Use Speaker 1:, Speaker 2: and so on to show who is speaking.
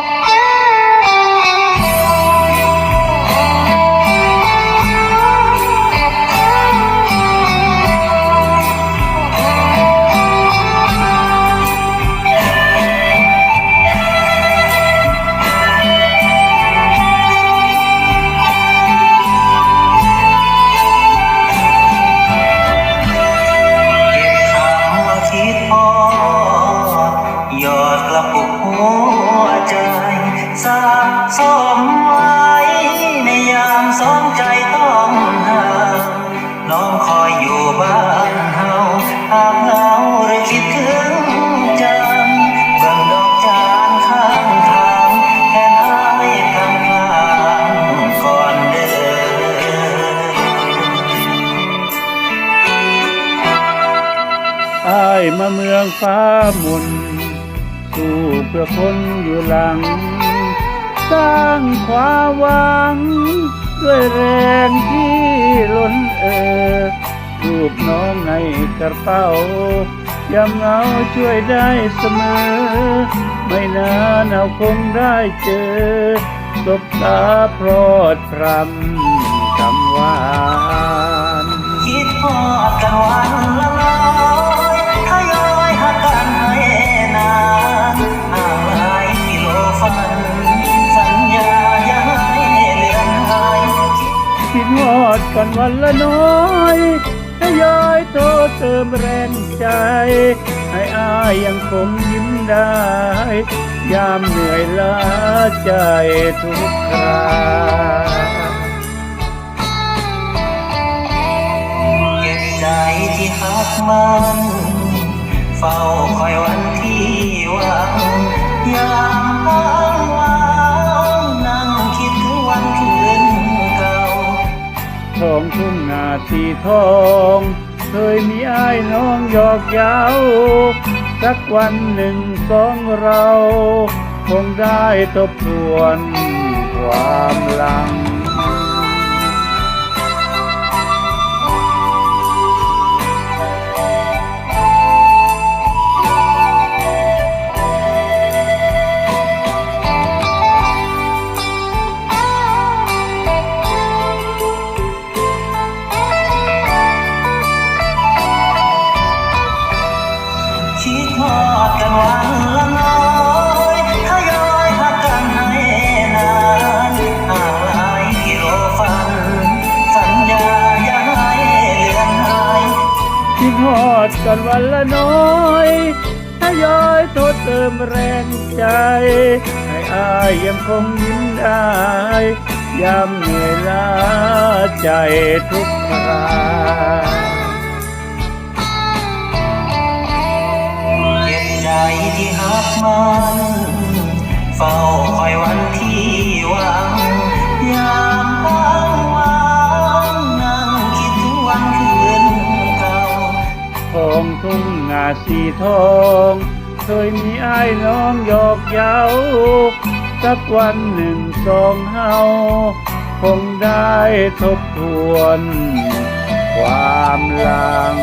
Speaker 1: Yeah. อาย
Speaker 2: มาเมืองฟ้ามนสู้เพื่อคนอยู่หลัง สร้างความหวัง ด้วยแรงที่ล้นเออรูปน้องในกระเป๋ายามเหงาช่วยได้เสมอ ไม่นานเอาคงได้เจอสบตาพรอดพรำคำหวา
Speaker 1: กันวันละน้อยทยอยโท
Speaker 2: รเติมแรงใจ ให้อายยังคงยิ้มได้ ยามเหนื่อยล้าใจทุกครา
Speaker 1: เก็บใจที่หักมัน เฝ้าคอยวันที่หวัง ของ
Speaker 2: ทุ่งนาสีทอง เคยมีอ้ายน้องหยอกเย้าสักวันหนึ่งสองเรา คงได้ตบทวนความหลัง
Speaker 1: ดกันวันละน้อยทยอย
Speaker 2: ทษเติมแรงใจ ให้อายยังคงยิ้มได้ยามเหนื่อยล้าใจทุกครา
Speaker 1: เก็บใจที่หักมันเฝ้าคอยวันที่
Speaker 2: สีทอง เคยมีอ้ายน้องหยอกเย้าสักวันหนึ่งสองเฮาคงได้ทบทวน ความหลัง